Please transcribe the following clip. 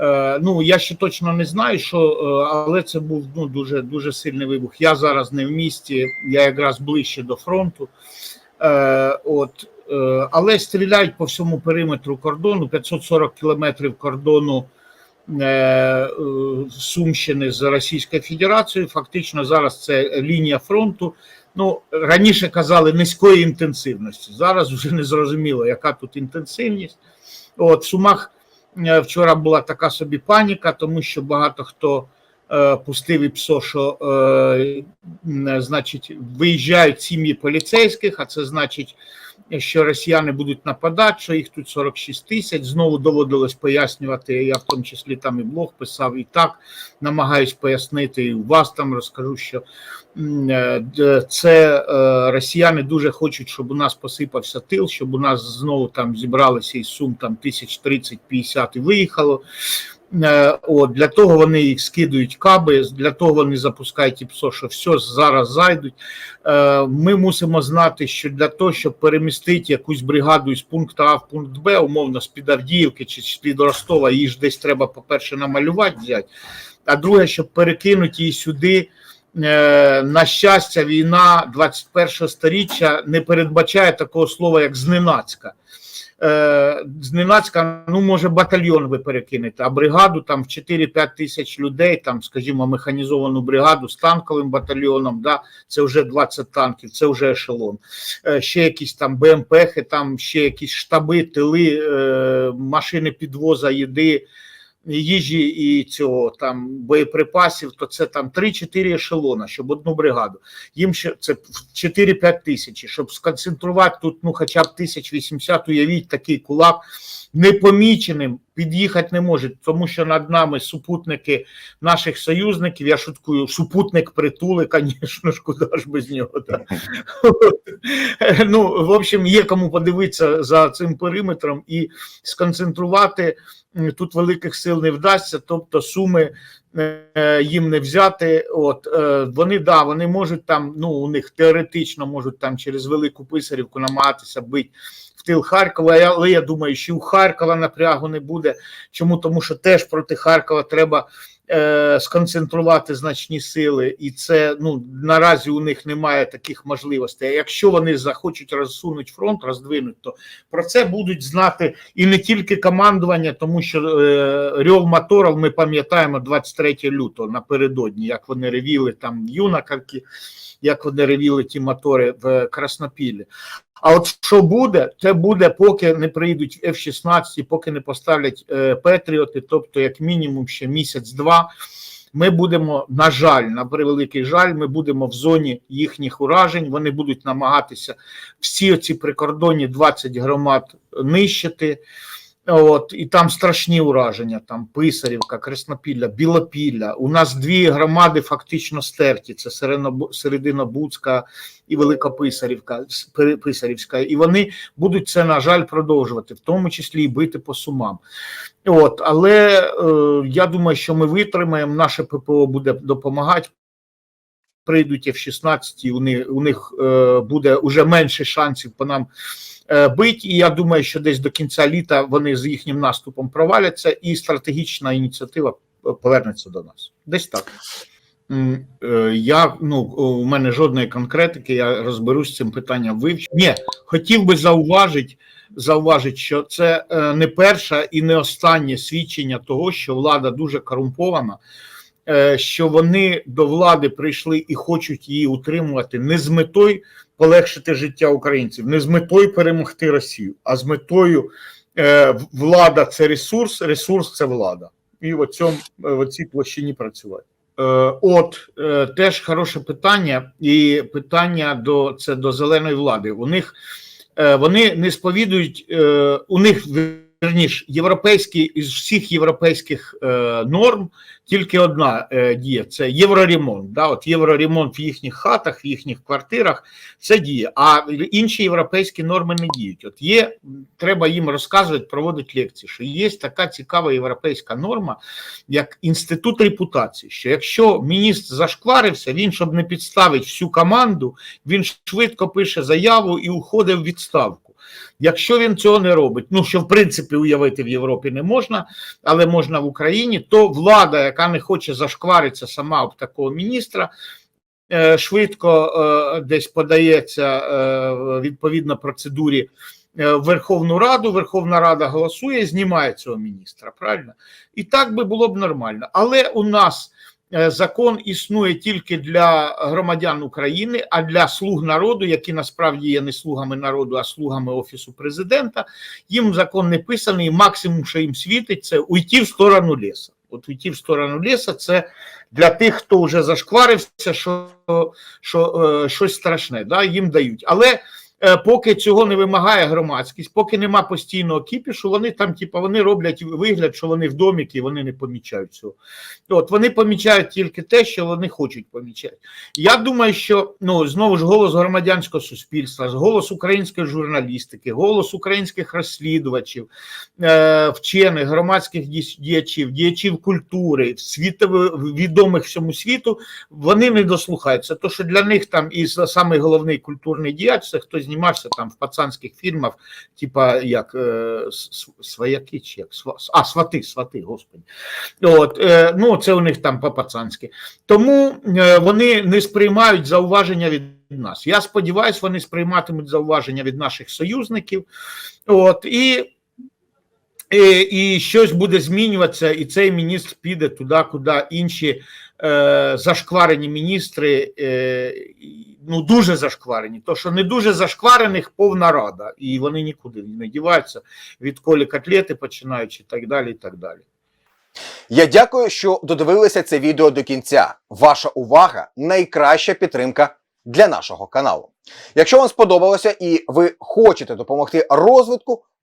Е, ну, я ще точно не знаю, що, е, але це був ну, дуже, дуже сильний вибух. Я зараз не в місті, я якраз ближче до фронту. Е, от, е, але стріляють по всьому периметру кордону, 540 кілометрів кордону е, Сумщини з Російською Федерацією. Фактично зараз це лінія фронту. Ну, раніше казали низької інтенсивності. Зараз вже не зрозуміло, яка тут інтенсивність. От в Сумах вчора була така собі паніка, тому що багато хто е, пустив і псо, що е, значить виїжджають сім'ї поліцейських, а це значить, що росіяни будуть нападати, що їх тут 46 тисяч. Знову доводилось пояснювати. Я в тому числі там і блог писав, і так намагаюсь пояснити. І у вас там розкажу, що е, це е, росіяни дуже хочуть, щоб у нас посипався тил, щоб у нас знову там зібралися із сум там тисяч 30-50 і виїхало. Е, От, для того вони їх скидують каби, для того вони запускають і ПСО, що все зараз зайдуть. Е, Ми мусимо знати, що для того, щоб перемістити якусь бригаду із пункту А в пункт Б, умовно, з-під Авдіївки чи з-під Ростова, її ж десь треба, по-перше, намалювати взяти. А друге, щоб перекинути її сюди. Е, На щастя, війна 21 сторіччя не передбачає такого слова, як зненацька. Е, Зненацька, ну, може, батальйон ви перекинете, а бригаду там в 4-5 тисяч людей, там, скажімо, механізовану бригаду з танковим батальйоном, да, це вже 20 танків, це вже ешелон. Е, Ще якісь там БМПхи, там ще якісь штаби, тили, машини підвоза їди, їжі і цього там боєприпасів, то це там 3-4 ешелона, щоб одну бригаду. Їм ще це 4-5 тисяч, щоб сконцентрувати тут, ну хоча б 1080, уявіть такий кулак непоміченим під'їхати не може, тому що над нами супутники наших союзників. Я шуткую, супутник притули, звісно ж, куди ж без нього. Да. Ну, в общем, є кому подивитися за цим периметром і сконцентрувати тут великих сил не вдасться, тобто суми е, їм не взяти. От е, вони да, вони можуть там, ну у них теоретично можуть там через велику писарівку намагатися бити тил Харкова, але я думаю, що у Харкова напрягу не буде. Чому? Тому що теж проти Харкова треба е, сконцентрувати значні сили, і це ну наразі у них немає таких можливостей. Якщо вони захочуть розсунути фронт, роздвинуть, то про це будуть знати і не тільки командування, тому що е, рьов моторів ми пам'ятаємо 23 лютого напередодні, як вони ревіли там в як вони ревіли ті мотори в Краснопіллі. А от що буде, це буде, поки не прийдуть F-16, поки не поставлять е, Петріоти, тобто, як мінімум, ще місяць-два. Ми будемо, на жаль, на превеликий жаль, ми будемо в зоні їхніх уражень. Вони будуть намагатися всі ці прикордонні 20 громад нищити. От, і там страшні ураження, там Писарівка, Краснопілля, Білопілля. У нас дві громади фактично стерті: це Серединобу- Серединобудська і Велика Писарівка, Пи- Писарівська. І вони будуть це, на жаль, продовжувати, в тому числі і бити по сумам. От, але е, я думаю, що ми витримаємо, наше ППО буде допомагати. Прийдуть F-16, у них, у них е, буде вже менше шансів по нам е, бить. І я думаю, що десь до кінця літа вони з їхнім наступом проваляться, і стратегічна ініціатива повернеться до нас. Десь так. Е, Я ну у мене жодної конкретики, я розберусь з цим питанням вивчу. Ні, хотів би зауважити, зауважити, що це е, не перше і не останнє свідчення того, що влада дуже корумпована, е, що вони до влади прийшли і хочуть її утримувати не з метою полегшити життя українців, не з метою перемогти Росію, а з метою е, влада це ресурс, ресурс це влада. І в цьому в цій площині працювати. Е, От е, теж хороше питання, і питання до це до зеленої влади. У них е, вони не сповідують, е, у них вірніш, європейські із всіх європейських е, норм тільки одна е, діє це євроремонт. Да? От євроремонт в їхніх хатах, в їхніх квартирах це діє. А інші європейські норми не діють. От є, треба їм розказувати, проводити лекції, що є така цікава європейська норма, як інститут репутації. Що якщо міністр зашкварився, він щоб не підставити всю команду, він швидко пише заяву і уходить в відставку. Якщо він цього не робить, ну що в принципі уявити в Європі не можна, але можна в Україні, то влада, яка не хоче зашкваритися сама об такого міністра, е, швидко е, десь подається е, відповідно процедурі Верховну Раду. Верховна Рада голосує, знімає цього міністра. Правильно? І так би було б нормально. Але у нас закон існує тільки для громадян України, а для слуг народу, які насправді є не слугами народу, а слугами офісу президента. Їм закон не писаний, максимум, що їм світить, це уйти в сторону лісу. От уйти в сторону лісу це для тих, хто вже зашкварився, що, що е, щось страшне, да, їм дають. Але е, поки цього не вимагає громадськість, поки нема постійного кіпішу, вони там, типу, вони роблять вигляд, що вони в доміки, вони не помічають цього. От вони помічають тільки те, що вони хочуть помічати. Я думаю, що ну знову ж голос громадянського суспільства, голос української журналістики, голос українських розслідувачів, е, вчених, громадських діячів, діячів культури, світових відомих всьому світу, вони не дослухаються. То що для них там і самий головний культурний діяч, це хто знімався там в пацанських фільмах, типа як с- свояки чи як а свати, свати, господи. От, е, ну, це у них там по-пацанськи. Тому е, вони не сприймають зауваження від нас. Я сподіваюся, вони сприйматимуть зауваження від наших союзників. От, і, і, і щось буде змінюватися, і цей міністр піде туди, куди інші е, зашкварені міністри, е, ну дуже зашкварені. То, що не дуже зашкварених повна рада, і вони нікуди не діваються, відколи котлети починаючи, так далі. і так далі. Я дякую, що додивилися це відео до кінця. Ваша увага найкраща підтримка для нашого каналу. Якщо вам сподобалося і ви хочете допомогти розвитку,